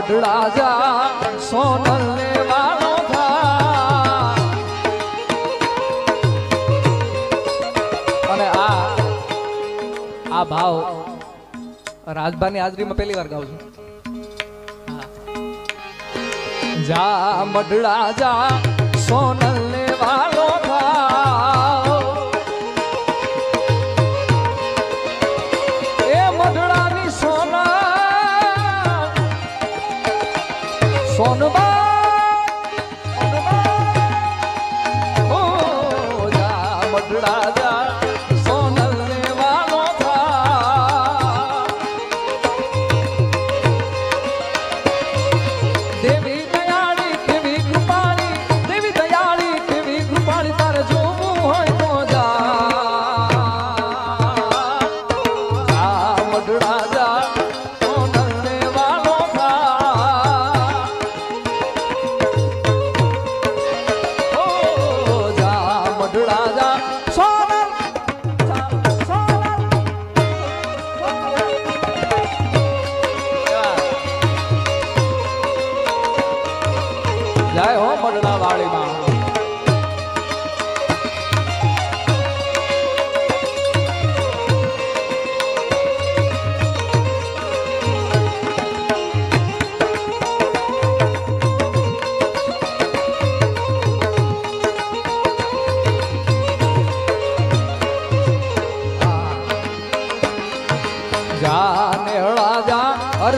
મઢડા જા, સોનલ લેવાનો થા. અને આ આ ભાવ રાજભાની હાજરીમાં પહેલી વાર ગાઉં છું. જા, મઢડા જા, સોનલ થા સોનબા મઢડા જા.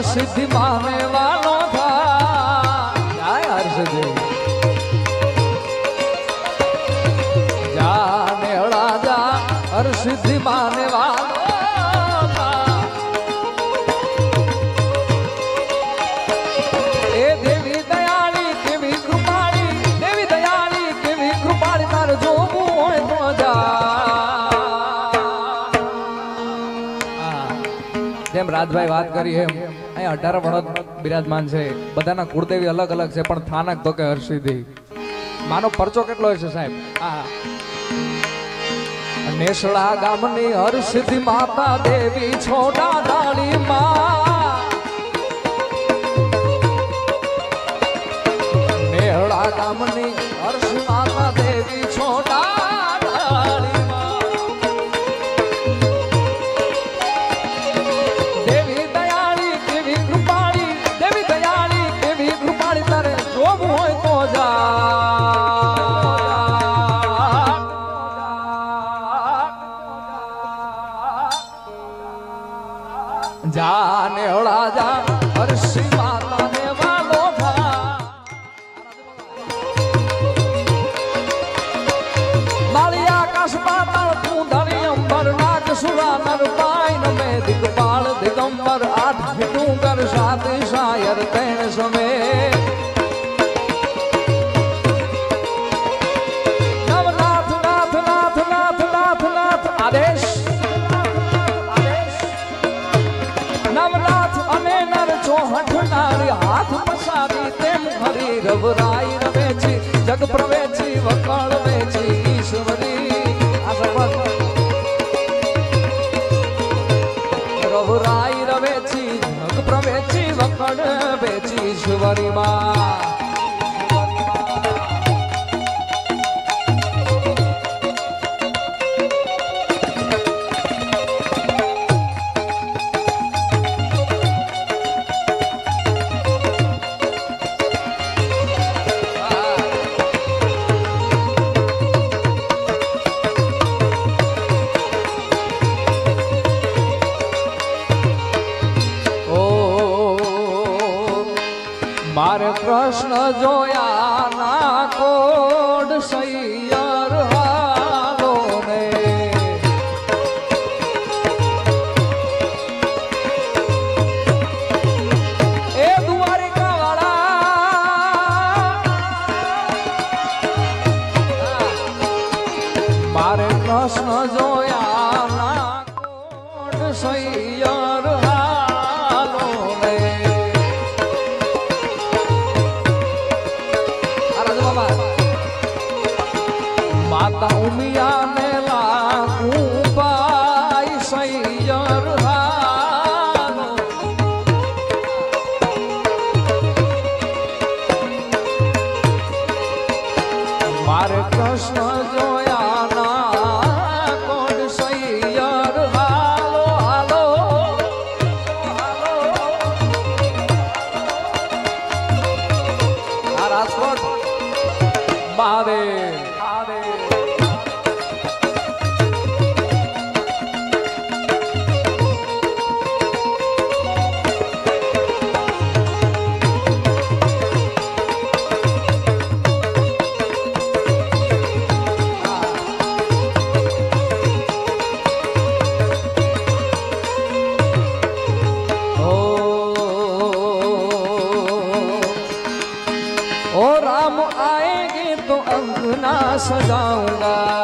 હરસિદ્ધિ માને વાલો થા. જાય હરસિદ્ધિ જા નેહળા જા હરસિદ્ધિ માને જેમ રાજભાઈ વાત કરી એમ અહીંયા અઢાર વણોદ બિરાજમાન છે. બધાના કુળદેવી અલગ અલગ છે, પણ થાનક તો કે હર્ષિદી. માનો પરચો કેટલો હશે સાહેબ? નેસડા ગામની હર્ષિદી માતા દેવી છોટા દાળી માં. ગામની હર્ષ માતા જા જા ને હળા જા હરસી માતા ને વાલો માળી આકાશ પાતાળ પૂંધણી અંબર, નાગ સુરા નર પાયન મે દિગપાળ દિગંબર, આઠ ડુંગર સાત સાયર તેણ સમે નર હઠનાર નારી હાથ પસારી તેમ હરી રવરાઈ રવે છે જગ પ્રવેચી વકળ વેચી ઈશ્વરી આ સર્વસ્વ રવરાઈ રવે છે જગ પ્રવેચી વકળ વેચી ઈશ્વરી માં મારે કૃષ્ણ જોયા ના કોડ સૈયર હાલો એ દ્વારિકા મારે કૃષ્ણ જોયા ના કોડ સૈયર માતા ઉમિયા सजाऊंगा